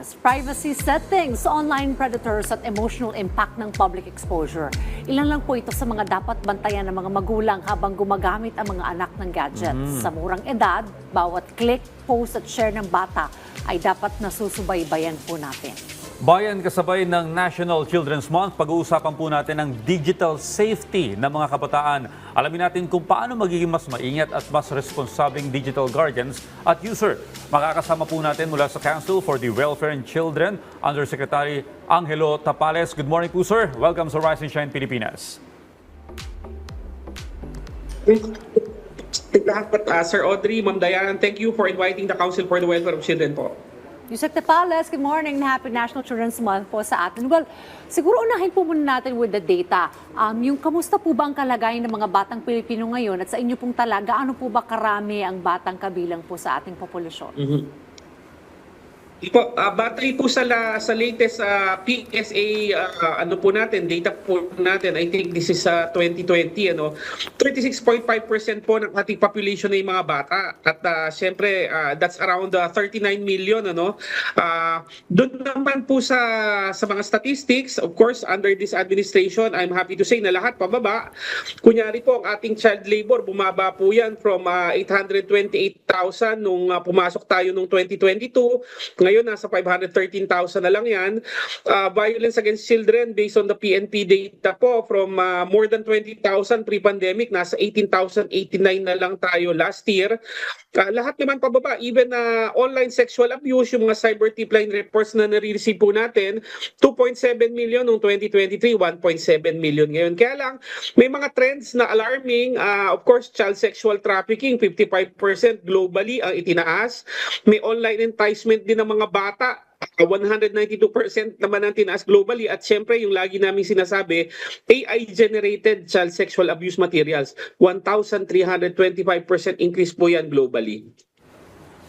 Pilipinas. Privacy settings, online predators at emotional impact ng public exposure. Ilan lang po ito sa mga dapat bantayan ng mga magulang habang gumagamit ang mga anak ng gadgets. Sa murang edad, bawat click, post at share ng bata ay dapat nasusubaybayan po natin. Bayan kasabay ng National Children's Month, pag-uusapan po natin ang digital safety ng mga kabataan. Alamin natin kung paano magiging mas maingat at mas responsabing digital guardians at user. Makakasama po natin mula sa Council for the Welfare and Children, Undersecretary Angelo Tapales. Good morning po sir. Welcome sa Rise and Shine Pilipinas. Dapat, uh, Sir Audrey, Ma'am Dayan, thank you for inviting the Council for the Welfare of Children po. Yusek Tepales, good morning. Happy National Children's Month po sa atin. Well, siguro unahin po muna natin with the data. Um, yung kamusta po ba ang kalagayan ng mga batang Pilipino ngayon at sa inyo pong talaga, ano po ba karami ang batang kabilang po sa ating populasyon? Po, uh, battery po sa la, sa latest uh, PSA uh, ano po natin, data po natin, I think this is uh, 2020 ano. 36.5% po ng ating population ay mga bata. At uh, syempre uh, that's around uh, 39 million ano. Uh, doon naman po sa sa mga statistics, of course, under this administration, I'm happy to say na lahat pababa. Kunyari po ang ating child labor bumaba po yan from uh, 828,000 nung uh, pumasok tayo nung 2022 ngayon, nasa 513,000 na lang yan. Uh, violence against children based on the PNP data po from uh, more than 20,000 pre-pandemic, nasa 18,089 na lang tayo last year. Uh, lahat naman pababa, even uh, online sexual abuse, yung mga cyber tipline reports na nare-receive po natin, 2.7 million noong 2023, 1.7 million ngayon. Kaya lang, may mga trends na alarming. Uh, of course, child sexual trafficking, 55% globally ang itinaas. May online enticement din ng mga bata, uh, 192% naman ang tinaas globally at syempre yung lagi namin sinasabi AI-generated child sexual abuse materials 1,325% increase po yan globally.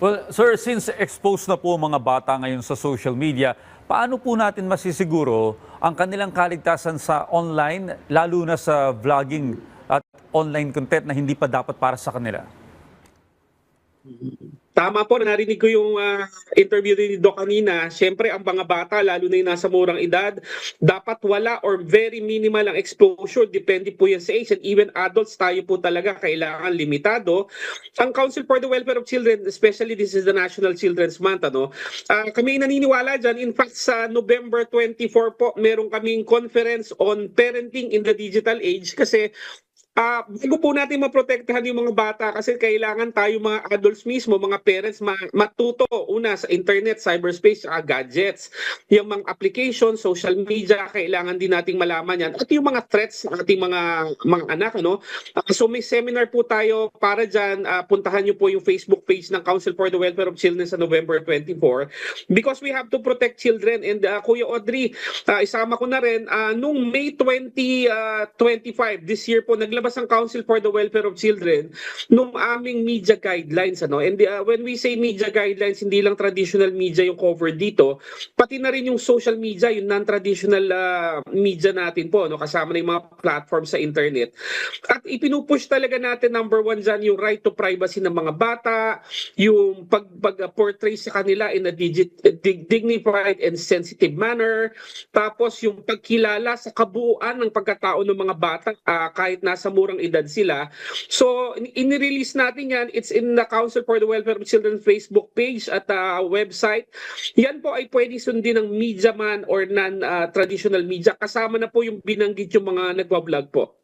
Well, sir, since exposed na po mga bata ngayon sa social media, paano po natin masisiguro ang kanilang kaligtasan sa online, lalo na sa vlogging at online content na hindi pa dapat para sa kanila? Tama po, narinig ko yung uh, interview ni Doc kanina. Siyempre, ang mga bata, lalo na yung nasa murang edad, dapat wala or very minimal ang exposure. Depende po yan sa age. And even adults, tayo po talaga kailangan limitado. Ang Council for the Welfare of Children, especially this is the National Children's Month, ano, uh, kami naniniwala dyan. In fact, sa November 24 po, meron kaming conference on parenting in the digital age kasi Ah, bago po natin maprotektahan yung mga bata kasi kailangan tayo mga adults mismo, mga parents ma- matuto una sa internet, cyberspace, at gadgets. Yung mga application, social media, kailangan din nating malaman yan. At yung mga threats ng ating mga mga anak, ano? Ah, so may seminar po tayo para diyan. puntahan niyo po yung Facebook page ng Council for the Welfare of Children sa November 24 because we have to protect children and ah, Kuya Audrey, ah, isama ko na rin ah, nung May 2025 this year po naglabas ang Council for the Welfare of Children nung aming media guidelines ano? And uh, when we say media guidelines hindi lang traditional media yung cover dito pati na rin yung social media yung non-traditional uh, media natin po no kasama yung mga platform sa internet. At ipinupush talaga natin number one dyan yung right to privacy ng mga bata yung pag, pag uh, portray sa kanila in a digit, dig, dignified and sensitive manner. Tapos yung pagkilala sa kabuuan ng pagkatao ng mga bata uh, kahit nasa murang edad sila. So, in-release natin yan. It's in the Council for the Welfare of Children Facebook page at uh, website. Yan po ay pwede sundin ng media man or non-traditional media. Kasama na po yung binanggit yung mga nagwa-vlog po.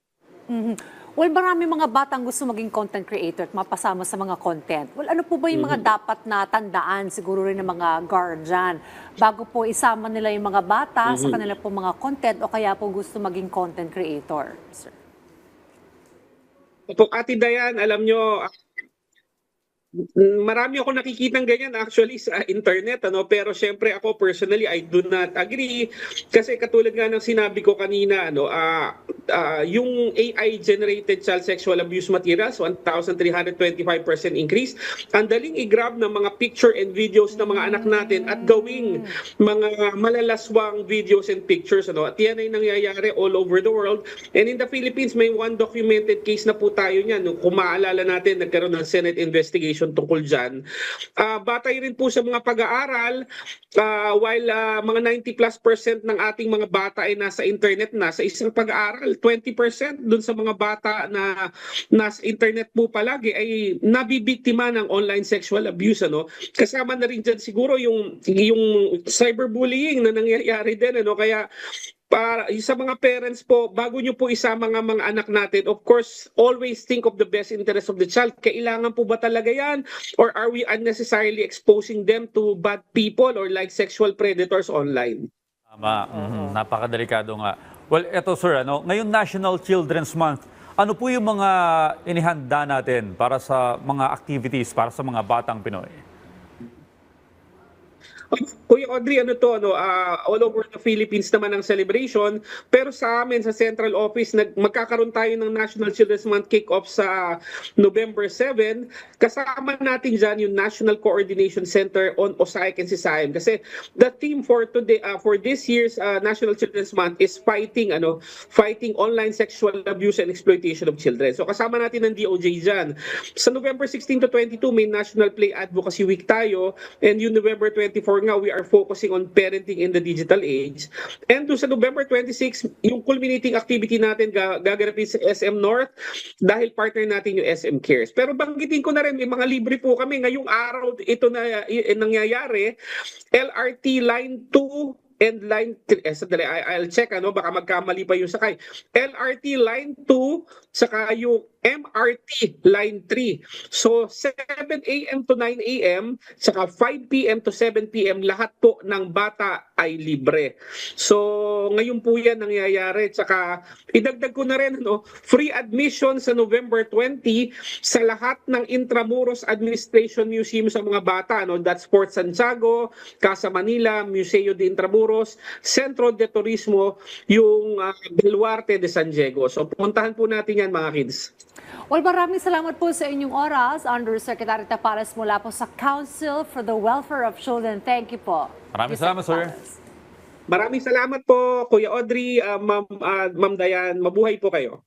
Well, marami mga batang gusto maging content creator at mapasama sa mga content. Well, ano po ba yung mga dapat na tandaan siguro rin ng mga guardian bago po isama nila yung mga bata sa kanila po mga content o kaya po gusto maging content creator, sir? Po, Ate Dayan, alam nyo, marami ako nakikitang ganyan actually sa internet ano? Pero syempre ako personally I do not agree. Kasi katulad nga ng sinabi ko kanina ano uh, uh, yung AI generated child sexual abuse materials 1325% increase. Ang daling i-grab ng mga picture and videos ng mga anak natin at gawing mga malalaswang videos and pictures ano? At yan ay nangyayari all over the world. And in the Philippines may one documented case na po tayo niyan. No, kung maalala natin nagkaroon ng Senate investigation information tungkol dyan. Ah, batay rin po sa mga pag-aaral, ah, while ah, mga 90 plus percent ng ating mga bata ay nasa internet na, sa isang pag-aaral, 20% dun sa mga bata na nasa internet po palagi ay nabibiktima ng online sexual abuse. Ano? Kasama na rin dyan siguro yung, yung cyberbullying na nangyayari din. Ano? Kaya para sa mga parents po, bago nyo po isama nga mga anak natin, of course, always think of the best interest of the child. Kailangan po ba talaga yan? Or are we unnecessarily exposing them to bad people or like sexual predators online? Tama. Mhm. Napakadelikado nga. Well, eto sir, ano, ngayon National Children's Month, ano po yung mga inihanda natin para sa mga activities para sa mga batang Pinoy? Kuya Audrey, ano to, ano, ah, all over the Philippines naman ang celebration. Pero sa amin, sa central office, nag, magkakaroon tayo ng National Children's Month kick-off sa November 7. Kasama natin dyan yung National Coordination Center on OSAIC and CISAIM. Kasi the theme for today, ah, for this year's ah, National Children's Month is fighting, ano, fighting online sexual abuse and exploitation of children. So kasama natin ng DOJ dyan. Sa November 16 to 22, may National Play Advocacy Week tayo. And yung November 24 nga, we are focusing on parenting in the digital age. And doon sa November 26, yung culminating activity natin ga- gaganapin sa SM North dahil partner natin yung SM Cares. Pero banggitin ko na rin, may mga libre po kami. Ngayong araw ito na i- nangyayari, LRT Line 2 and line 3, eh, sandali, I'll check ano, baka magkamali pa yung sakay. LRT line 2, saka yung MRT line 3. So 7 a.m. to 9 a.m., saka 5 p.m. to 7 p.m., lahat po ng bata ay libre. So ngayon po yan nangyayari. Saka idagdag ko na rin, no, free admission sa November 20 sa lahat ng Intramuros Administration Museum sa mga bata. No? That's Port Santiago, Casa Manila, Museo de Intramuros, Centro de Turismo, yung uh, Baluarte de San Diego. So puntahan po natin yan mga kids. Well, maraming salamat po sa inyong oras, Undersecretary Tapares mula po sa Council for the Welfare of Children. Thank you po. Maraming salamat, sir. Tapares. Maraming salamat po, Kuya Audrey, uh, Ma'am, uh, Ma'am Dayan. Mabuhay po kayo.